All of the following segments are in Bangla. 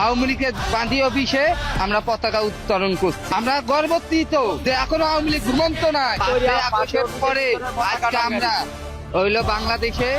আওয়ামী লীগের গান্ধী অফিসে আমরা পতাকা উত্তোলন করছি। আমরা গর্বতীত যে এখনও আওয়ামী লীগ ঘুমন্ত পাঁচই আগস্টের পরে আজকে আমরা হইল বাংলাদেশে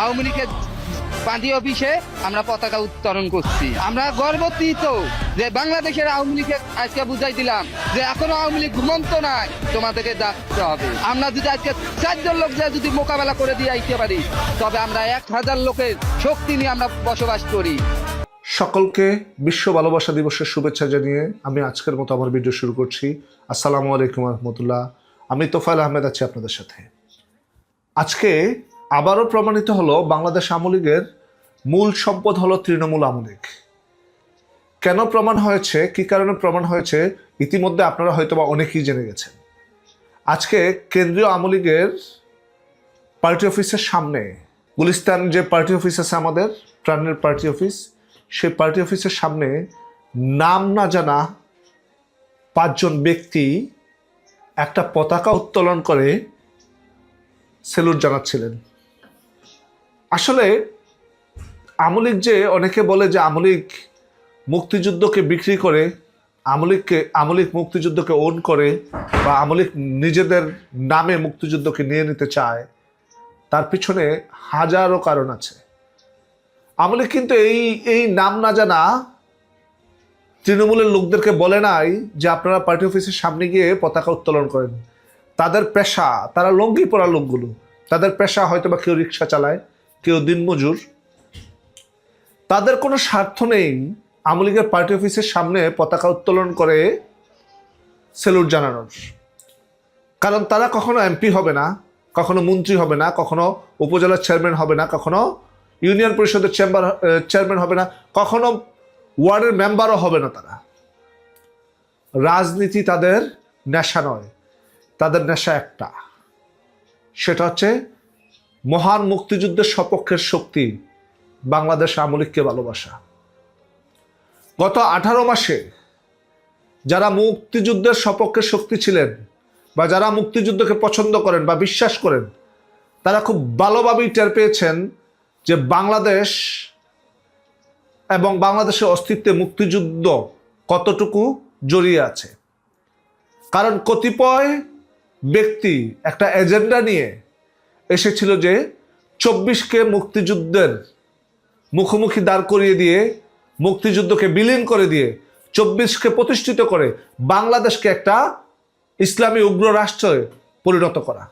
আওয়ামী লীগের গান্ধী অফিসে আমরা পতাকা উত্তোলন করছি। আমরা গর্বতীত যে বাংলাদেশের আওয়ামী লীগকে আজকে বুঝাই দিলাম যে এখনও আওয়ামী লীগ ঘুমন্ত নাই তোমাদেরকে ডাকতে হবে। আমরা যদি আজকে চারজন লোক যা যদি মোকাবেলা করে দিয়ে আইতে পারি তবে আমরা এক হাজার লোকের শক্তি নিয়ে আমরা বসবাস করি। সকলকে বিশ্ব ভালোবাসা দিবসের শুভেচ্ছা জানিয়ে আমি আজকের মতো আমার ভিডিও শুরু করছি। আসসালামু আলাইকুম রহমতুল্লাহ। আমি তোফায়েল আহমেদ আছি আপনাদের সাথে। আজকে আবারও প্রমাণিত হলো বাংলাদেশ আওয়ামী মূল সম্পদ হলো তৃণমূল আওয়ামী লীগ। কেন প্রমাণ হয়েছে? কি কারণে প্রমাণ হয়েছে? ইতিমধ্যে আপনারা হয়তো বা অনেকেই জেনে গেছেন। আজকে কেন্দ্রীয় আওয়ামী লীগের পার্টি অফিসের সামনে, গুলিস্তান যে পার্টি অফিস আছে আমাদের প্রাণের পার্টি অফিস সেই পার্টি অফিসের সামনে নাম না জানা পাঁচজন ব্যক্তি একটা পতাকা উত্তোলন করে সেলুট জানাচ্ছিলেন। আসলে আমলিক যে অনেকে বলে যে আমলিক মুক্তিযুদ্ধকে বিক্রি করে, আমলিককে, আমলিক মুক্তিযুদ্ধকে ওন করে বা আমলিক নিজেদের নামে মুক্তিযুদ্ধকে নিয়ে নিতে চায়, তার পিছনে হাজারো কারণ আছে। আমলে কিন্তু এই এই নাম না জানা তৃণমূলের লোকদেরকে বলে নাই যে আপনারা পার্টি অফিসের সামনে গিয়ে পতাকা উত্তোলন করেন। তাদের পেশা, তারা লঙ্গি পড়া লোকগুলো। তাদের পেশা হয়তো বা কেউ রিক্সা চালায়, কেউ দিনমজুর। তাদের কোনো স্বার্থ নেই আমলিগের পার্টি অফিসের সামনে পতাকা উত্তোলন করে সেলুট জানানোর। কারণ তারা কখনো এমপি হবে না, কখনো মন্ত্রী হবে না, কখনো উপজেলার চেয়ারম্যান হবে না, কখনো ইউনিয়ন পরিষদের চেম্বার চেয়ারম্যান হবে না, কখনো ওয়ার্ডের মেম্বারও হবে না তারা। রাজনীতি তাদের নেশা নয়, তাদের নেশা একটা। সেটা হচ্ছে মহান মুক্তিযুদ্ধের সপক্ষের শক্তি, বাংলাদেশ আমলিককে ভালোবাসা। গত আঠারো মাসে যারা মুক্তিযুদ্ধের সপক্ষের শক্তি ছিলেন বা যারা মুক্তিযুদ্ধকে পছন্দ করেন বা বিশ্বাস করেন, তারা খুব ভালোভাবেই টের পেয়েছেন যে বাংলাদেশ এবং বাংলাদেশের অস্তিত্বে মুক্তিযুদ্ধ কতটুকু জড়িয়ে আছে। কারণ কতিপয় ব্যক্তি একটা এজেন্ডা নিয়ে এসেছিল যে চব্বিশকে মুক্তিযুদ্ধের মুখোমুখি দাঁড় করিয়ে দিয়ে, মুক্তিযুদ্ধকে বিলীন করে দিয়ে, চব্বিশকে প্রতিষ্ঠিত করে বাংলাদেশকে একটা ইসলামী উগ্র রাষ্ট্রে পরিণত করা।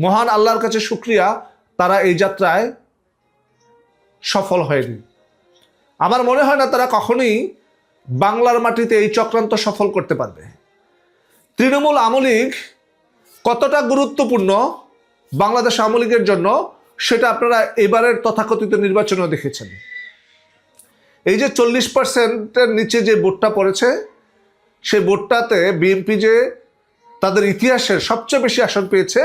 মহান আল্লাহর কাছে শুক্রিয়া। তারা এই যাত্রায় সফল হয়নি। আমার মনে হয় না তারা কখনোই বাংলার মাটিতে এই চক্রান্ত সফল করতে পারবে। তৃণমূল আমলিগ কতটা গুরুত্বপূর্ণ বাংলাদেশ আমলিগের জন্য সেটা আপনারা এবারের তথাকথিত নির্বাচনেও দেখেছেন। এই যে চল্লিশ পার্সেন্টের নিচে যে ভোটটা পড়েছে, সেই ভোটটাতে বিএনপি যে তাদের ইতিহাসের সবচেয়ে বেশি আসন পেয়েছে,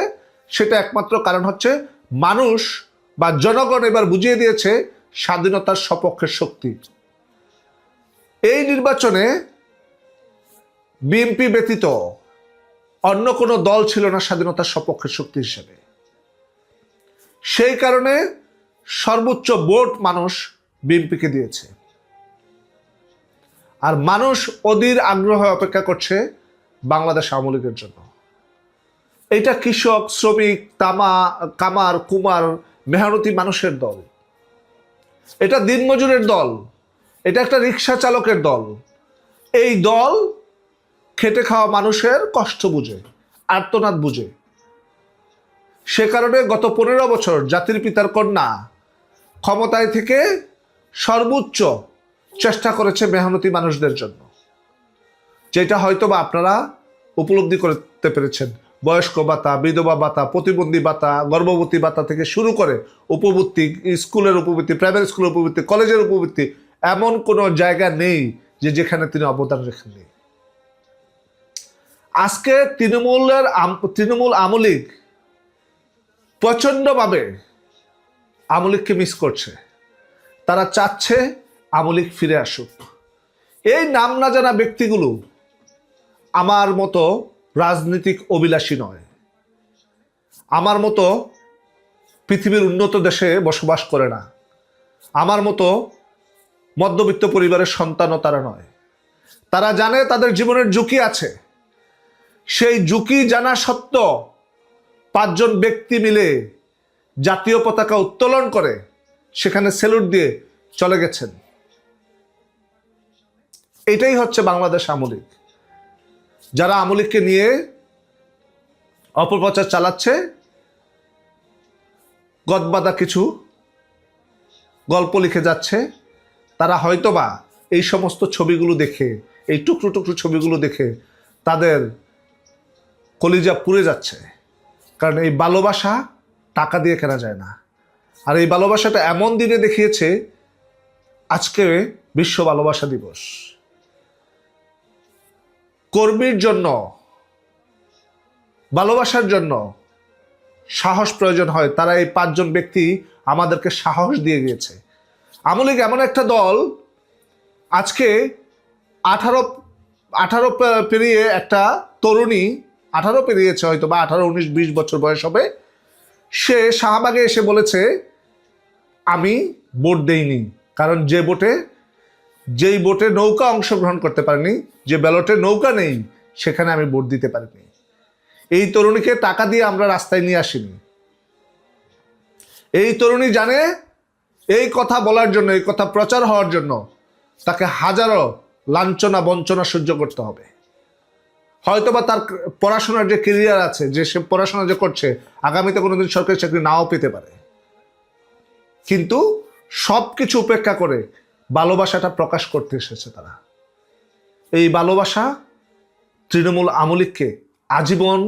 সেটা একমাত্র কারণ হচ্ছে মানুষ বা জনগণ এবার বুঝিয়ে দিয়েছে স্বাধীনতার সপক্ষের শক্তি। এই নির্বাচনে বিএনপি ব্যতীত অন্য কোনো দল ছিল না স্বাধীনতার সপক্ষের শক্তি হিসেবে। সেই কারণে সর্বোচ্চ ভোট মানুষ বিএনপিকে দিয়েছে। আর মানুষ অধীর আগ্রহে অপেক্ষা করছে বাংলাদেশ আওয়ামী লীগের জন্য। এটা কৃষক, শ্রমিক, তামা, কামার, কুমার, মেহনতি মানুষের দল। এটা দিনমজুরের দল। এটা একটা রিক্সা চালকের দল। এই দল খেটে খাওয়া মানুষের কষ্ট বুঝে, আর্তনাদ বুঝে। সে কারণে গত পনেরো বছর জাতির পিতার কন্যা ক্ষমতায় থেকে সর্বোচ্চ চেষ্টা করেছে মেহনতি মানুষদের জন্য। যেটা হয়তো বা আপনারা উপলব্ধি করতে পেরেছেন। বয়স্ক ভাতা, বিধবা ভাতা, প্রতিবন্ধী ভাতা, গর্ভবতী ভাতা থেকে শুরু করে উপবৃত্তি, স্কুলের উপবৃত্তি, প্রাইমারি স্কুলের উপবৃত্তি, কলেজের উপবৃত্তি এমন কোনো জায়গা নেই যে যেখানে তিনি অবদান রেখেননি। আজকে তৃণমূলের তৃণমূল আমলিক প্রচণ্ডভাবে আমলিককে মিস করছে। তারা চাচ্ছে আমলিক ফিরে আসুক। এই নাম না জানা ব্যক্তিগুলো আমার মতো রাজনৈতিক অভিলাষী নয়। আমার মতো পৃথিবীর উন্নত দেশে বসবাস করে না। আমার মতো মধ্যবিত্ত পরিবারের সন্তানও তারা নয়। তারা জানে তাদের জীবনের ঝুঁকি আছে। সেই ঝুঁকি জানা সত্ত্বেও পাঁচজন ব্যক্তি মিলে জাতীয় পতাকা উত্তোলন করে সেখানে সেলুট দিয়ে চলে গেছেন। এটাই হচ্ছে বাংলাদেশ আমলিক। যারা আমলিককে নিয়ে অপপ্রচার চালাচ্ছে, গদবাদা কিছু গল্প লিখে যাচ্ছে, তারা হয়তোবা এই সমস্ত ছবিগুলো দেখে, এই টুকরো টুকরো ছবিগুলো দেখে তাদের কলিজা পুড়ে যাচ্ছে। কারণ এই ভালোবাসা টাকা দিয়ে কেনা যায় না। আর এই ভালোবাসাটা এমন দিনে দেখিয়েছে, আজকে বিশ্ব ভালোবাসা দিবস। কর্মীর জন্য, ভালোবাসার জন্য সাহস প্রয়োজন হয়। তারা এই পাঁচজন ব্যক্তি আমাদেরকে সাহস দিয়ে গিয়েছে আমলিগ এমন একটা দল, আজকে আঠারো আঠারো পেরিয়ে একটা তরুণী, আঠারো পেরিয়েছে হয়তো বা আঠারো, উনিশ, বিশ বছর বয়স হবে। সে শাহবাগে এসে বলেছে, আমি ভোট দেইনি। কারণ যে ভোটে যেই বোটে নৌকা অংশগ্রহণ করতে পারেনি, যে ব্যালটে নৌকা নেই, সেখানে আমি ভোট দিতে পারিনি। এই তরুণীকে টাকা দিয়ে আমরা রাস্তায় নিয়ে আসিনি। এই তরুণী জানে এই কথা বলার জন্য, এই কথা প্রচার হওয়ার জন্য তাকে হাজারো লাঞ্ছনা, বঞ্চনা সহ্য করতে হবে। হয়তোবা তার পড়াশোনার যে কেরিয়ার আছে, যে সে পড়াশোনা যে করছে, আগামীতে কোনোদিন সরকারি চাকরি নাও পেতে পারে। কিন্তু সব কিছু উপেক্ষা করে ভালোবাসাটা প্রকাশ করতে এসেছে তারা। এই ভালোবাসা তৃণমূল আমলিককে আজীবন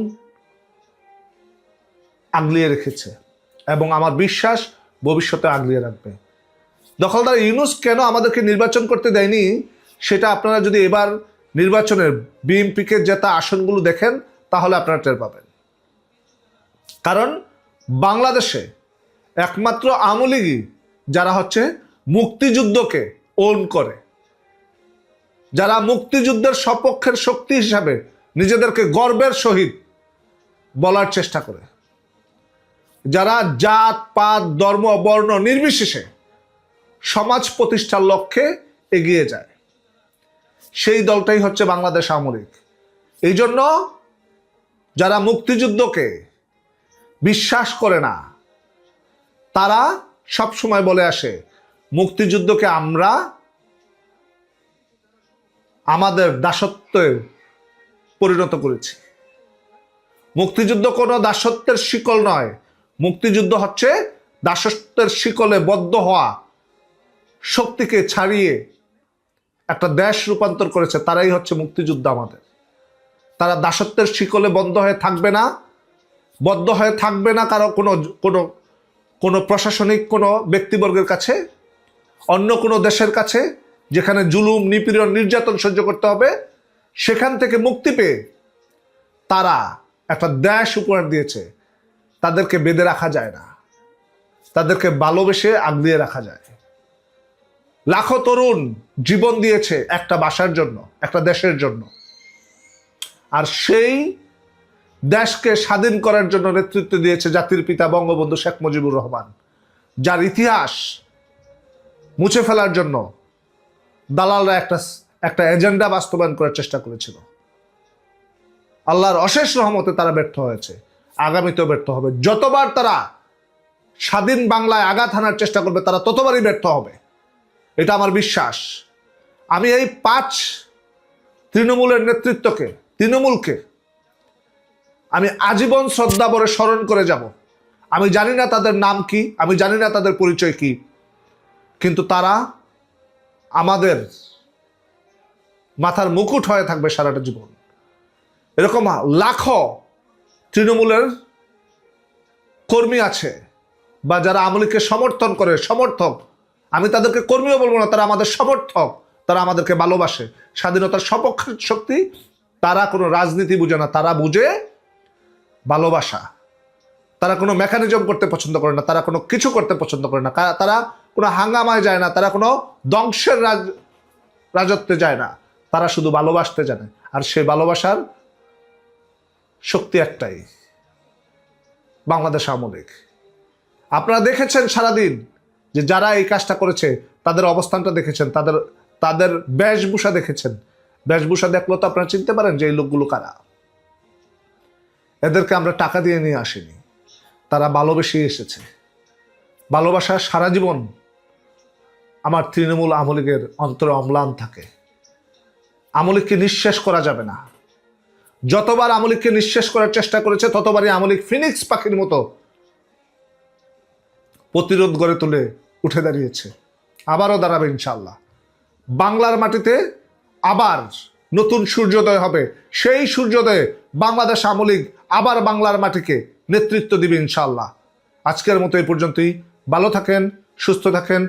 আগলিয়ে রেখেছে এবং আমার বিশ্বাস ভবিষ্যতে আগলিয়ে রাখবে। দখলদার ইউনুস কেন আমাদেরকে নির্বাচন করতে দেয়নি, সেটা আপনারা যদি এবার নির্বাচনের বিএনপিকে জেতা আসনগুলো দেখেন, তাহলে আপনারা টের পাবেন। কারণ বাংলাদেশে একমাত্র আমলিগই যারা হচ্ছে মুক্তিযুদ্ধকে ওন করে। যারা মুক্তিযুদ্ধের সপক্ষের শক্তি হিসাবে নিজেদেরকে গর্বের সহিত বলার চেষ্টা করে। যারা জাত, পাত, ধর্ম, বর্ণ নির্বিশেষে সমাজ প্রতিষ্ঠার লক্ষ্যে এগিয়ে যায়। সেই দলটাই হচ্ছে বাংলাদেশ আমলিক এই জন্য যারা মুক্তিযুদ্ধকে বিশ্বাস করে না, তারা সব সময় বলে আসে মুক্তিযুদ্ধকে আমরা আমাদের দাসত্বে পরিণত করেছি। মুক্তিযুদ্ধ কোনো দাসত্বের শিকল নয়। মুক্তিযুদ্ধ হচ্ছে দাসত্বের শিকলে বদ্ধ হওয়া শক্তিকে ছাড়িয়ে একটা দেশ রূপান্তর করেছে, তারাই হচ্ছে মুক্তিযুদ্ধ আমাদের। তারা দাসত্বের শিকলে বন্ধ হয়ে থাকবে না, বদ্ধ হয়ে থাকবে না কারও কোনো কোনো কোনো প্রশাসনিক কোনো ব্যক্তিবর্গের কাছে। অন্য কোনো দেশের কাছে যেখানে জুলুম, নিপীড়ন, নির্যাতন সহ্য করতে হবে, সেখান থেকে মুক্তি পেয়ে তারা একটা দেশ উপহার দিয়েছে। তাদেরকে বেঁধে রাখা যায় না। তাদেরকে ভালোবেসে আগলিয়ে রাখা যায়। লাখো তরুণ জীবন দিয়েছে একটা বাসার জন্য, একটা দেশের জন্য। আর সেই দেশকে স্বাধীন করার জন্য নেতৃত্ব দিয়েছে জাতির পিতা বঙ্গবন্ধু শেখ মুজিবুর রহমান, যার ইতিহাস মুছে ফেলার জন্য দালালরা একটা একটা এজেন্ডা বাস্তবায়ন করার চেষ্টা করেছিল। আল্লাহর অশেষ রহমতে তারা ব্যর্থ হয়েছে। আগামীতেও ব্যর্থ হবে। যতবার তারা স্বাধীন বাংলায় আঘাত হানার চেষ্টা করবে, তারা ততবারই ব্যর্থ হবে। এটা আমার বিশ্বাস। আমি এই পাঁচ তৃণমূলের নেতৃত্বকে, তৃণমূলকে আমি আজীবন শ্রদ্ধা ভরে স্মরণ করে যাব। আমি জানি না তাদের নাম কি, আমি জানি না তাদের পরিচয় কি। কিন্তু তারা আমাদের মাথার মুকুট হয়ে থাকবে সারাটা জীবন। এরকম লাখো তৃণমূলের কর্মী আছে বা যারা আমলিকে সমর্থন করে, সমর্থক। আমি তাদেরকে কর্মীও বলব না, তারা আমাদের সমর্থক, তারা আমাদেরকে ভালোবাসে। স্বাধীনতার সপক্ষের শক্তি, তারা কোনো রাজনীতি বুঝে না, তারা বুঝে ভালোবাসা। তারা কোনো মেকানিজম করতে পছন্দ করে না, তারা কোনো কিছু করতে পছন্দ করে না। তারা কোনো হাঙ্গামায় যায় না, তারা কোনো ধ্বংসের রাজ, রাজত্বে যায় না। তারা শুধু ভালোবাসতে জানে। আর সেই ভালোবাসার শক্তি একটাই, বাংলাদেশ আমলিক আপনারা দেখেছেন সারাদিন যে যারা এই কাজটা করেছে, তাদের অবস্থানটা দেখেছেন, তাদের তাদের বেশভূষা দেখেছেন। বেশভূষা দেখলেও তো আপনারা চিনতে পারেন যে এই লোকগুলো কারা। এদেরকে আমরা টাকা দিয়ে নিয়ে আসিনি। তারা ভালোবেসে এসেছে। ভালোবাসা সারা জীবন আমার তৃণমূল আমলিগের অন্তরে অম্লান থাকে। আমলিককে নিঃশেষ করা যাবে না। যতবার আমলিককে নিঃশেষ করার চেষ্টা করেছে, ততবারই আমলিক ফিনিক্স পাখির মতো প্রতিরোধ গড়ে তুলে উঠে দাঁড়িয়েছে। আবারও দাঁড়াবে ইনশাল্লাহ বাংলার মাটিতে আবার নতুন সূর্যোদয় হবে। সেই সূর্যোদয়ে বাংলাদেশ আমলিক আবার বাংলার মাটিকে নেতৃত্ব দিবে ইনশাল্লাহ আজকের মতো এই পর্যন্তই। ভালো থাকেন, সুস্থ থাকেন।